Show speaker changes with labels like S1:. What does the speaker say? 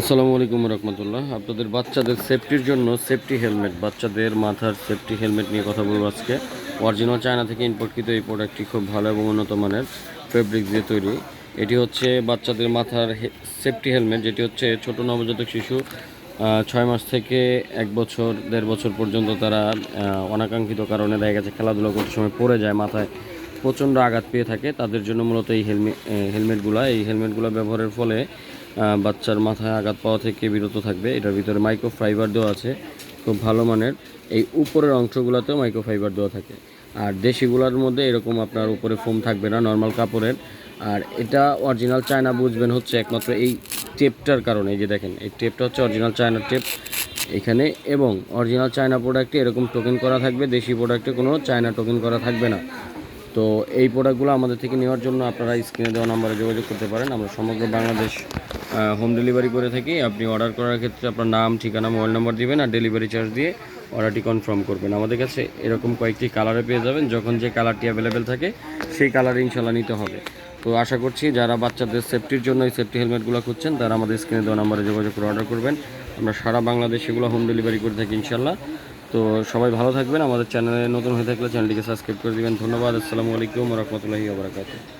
S1: আসসালামু আলাইকুম রহমতুল্লাহ। আপনাদের বাচ্চাদের সেফটির জন্য সেফটি হেলমেট বাচ্চাদের মাথার সেফটি হেলমেট নিয়ে কথা বলব আজকে। অরিজিনাল চায়না থেকে ইম্পোর্টকৃত এই প্রোডাক্টটি খুব ভালো এবং উন্নত মানের ফেব্রিক দিয়ে তৈরি। এটি হচ্ছে বাচ্চাদের মাথার সেফটি হেলমেট যেটি হচ্ছে ছোট নবজাতক শিশু ছয় মাস থেকে এক বছর, দেড় বছর পর্যন্ত তারা অনাকাঙ্ক্ষিত কারণে দেখা গেছে খেলাধুলা করতে সময় পড়ে যায়, মাথায় প্রচণ্ড আঘাত পেয়ে থাকে। তাদের জন্য মূলত এই হেলমেট হেলমেটগুলো এই হেলমেটগুলো ব্যবহারের ফলে বাচ্চার মাথায় আঘাত পাওয়া থেকে বিরত থাকবে। এটার ভিতরে মাইক্রো ফাইবার দেওয়া আছে, খুব ভালো মানের। এই উপরের অংশগুলোতেও মাইক্রো ফাইবার দেওয়া থাকে। আর দেশিগুলোর মধ্যে এরকম আপনার উপরে ফোম থাকবে না নর্মাল কাপড়ের। আর এটা অরিজিনাল চায়না বুঝবেন হচ্ছে একমাত্র এই টেপটার কারণে। এই যে দেখেন, এই টেপটা হচ্ছে অরিজিনাল চায়না টেপ এখানে এবং অরিজিনাল চায়না প্রোডাক্টে এরকম টোকেন করা থাকবে, দেশি প্রোডাক্টে কোনো চায়না টোকেন করা থাকবে না। তো এই প্রোডাক্টগুলো আমাদের থেকে নেওয়ার জন্য আপনারা স্ক্রিনে দেওয়া নাম্বারে যোগাযোগ করতে পারেন। আমরা সমগ্র বাংলাদেশ হোম ডেলিভারি করে থাকি। আপনি অর্ডার করার ক্ষেত্রে আপনার নাম, ঠিকানা মোবাইল নাম্বার দিবেন আর ডেলিভারি চার্জ দিয়ে অর্ডারটি কনফার্ম করবেন। আমাদের কাছে এরকম কয়েকটি কালারে পেয়ে যাবেন। যখন যে কালারটি অ্যাভেলেবেল থাকে, সেই কালারে ইনশাল্লাহ নিতে হবে। তো আশা করছি যারা বাচ্চাদের সেফটির জন্য এই সেফটি হেলমেটগুলো খুঁজছেন, তারা আমাদের স্ক্রিনে দেওয়া নাম্বারে যোগাযোগ করে অর্ডার করবেন। আমরা সারা বাংলাদেশ এগুলো হোম ডেলিভারি করে থাকি ইনশাল্লাহ তো সবাই ভালো থাকবেন। আমাদের চ্যানেলে নতুন হয়ে থাকলে চ্যানেলটিকে সাবস্ক্রাইব করে দেবেন। ধন্যবাদ। আসসালামু আলাইকুম রহমতুল্লাহি ওবরাকাতুহ